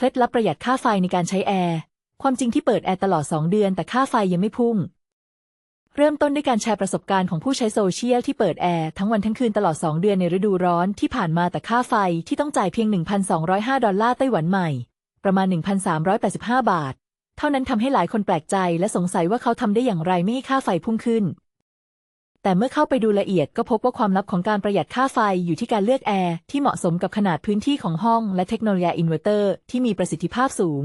เคล็ดลับประหยัดค่าไฟในการใช้แอร์ ความจริงที่เปิดแอร์ตลอด 2 เดือนแต่ค่าไฟยังไม่พุ่ง เริ่มต้นด้วยการแชร์ประสบการณ์ของผู้ใช้โซเชียลที่เปิดแอร์ทั้งวันทั้งคืนตลอด 2 เดือนในฤดูร้อนที่ผ่านมาแต่ค่าไฟที่ต้องจ่ายเพียง 1,205 ดอลลาร์ไต้หวันใหม่ ประมาณ 1,385 บาท เท่านั้นทำให้หลายคนแปลกใจและสงสัยว่าเขาทำได้อย่างไรไม่ให้ค่าไฟพุ่งขึ้น แต่เมื่อเข้าไปดูละเอียดก็พบว่าความลับของการประหยัดค่าไฟอยู่ที่การเลือกแอร์ที่เหมาะสมกับขนาดพื้นที่ของห้องและเทคโนโลยีอินเวอร์เตอร์ที่มีประสิทธิภาพสูง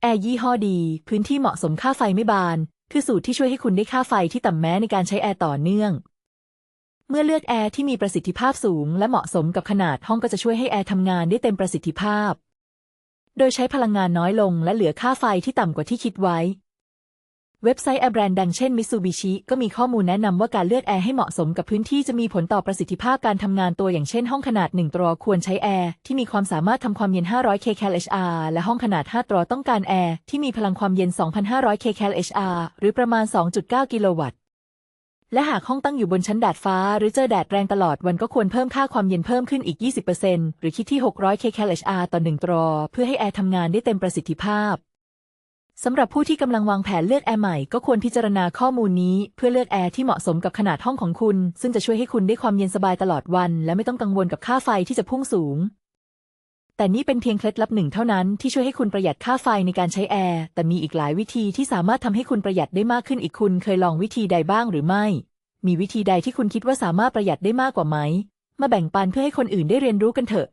แอร์ยี่ห้อดี พื้นที่เหมาะสมค่าไฟไม่บาน คือสูตรที่ช่วยให้คุณได้ค่าไฟที่ต่ำแม้ในการใช้แอร์ต่อเนื่อง เมื่อเลือกแอร์ที่มีประสิทธิภาพสูง และเหมาะสมกับขนาดห้องก็จะช่วยให้แอร์ทำงานได้เต็มประสิทธิภาพ โดยใช้พลังงานน้อยลง และเหลือค่าไฟที่ต่ำกว่าที่คิดไว้ เว็บไซต์แอร์แบรนด์ดังเช่น Mitsubishi ก็มีข้อมูลแนะนำว่าการเลือกแอร์ให้เหมาะสมกับพื้นที่จะมีผลต่อประสิทธิภาพการทำงานตัวอย่างเช่นห้องขนาด 1 ตรอควรใช้แอร์ที่มีความสามารถทำความเย็น 500 kcal/hr และห้องขนาด 5 ตรอต้องการแอร์ที่มีพลังความเย็น 2,500 kcal/hr หรือประมาณ 2.9 กิโลวัตต์และหากห้องตั้งอยู่บนชั้นดาดฟ้า หรือเจอแดดแรงตลอดวันก็ควรเพิ่มค่าความเย็นเพิ่มขึ้นอีก 20%หรือคิดที่ 600 kcal/hr ต่อ1ตรอเพื่อให้แอร์ทำงานได้เต็มประสิทธิภาพ สำหรับผู้ที่กำลังวางแผนเลือกแอร์ใหม่ก็ควรพิจารณาข้อมูลนี้ เพื่อเลือกแอร์ที่เหมาะสมกับขนาดห้องของคุณ ซึ่งจะช่วยให้คุณได้ความเย็นสบายตลอดวัน และไม่ต้องกังวลกับค่าไฟที่จะพุ่งสูง แต่นี่เป็นเพียงเคล็ดลับหนึ่งเท่านั้นที่ช่วยให้คุณประหยัดค่าไฟในการใช้แอร์แต่มีอีกหลายวิธีที่สามารถทำให้คุณประหยัดได้มากขึ้นอีกคุณเคยลองวิธีใดบ้างหรือไม่ มีวิธีใดที่คุณคิดว่าสามารถประหยัดได้มากกว่าไหม มาแบ่งปันเพื่อให้คนอื่นได้เรียนรู้กันเถอะ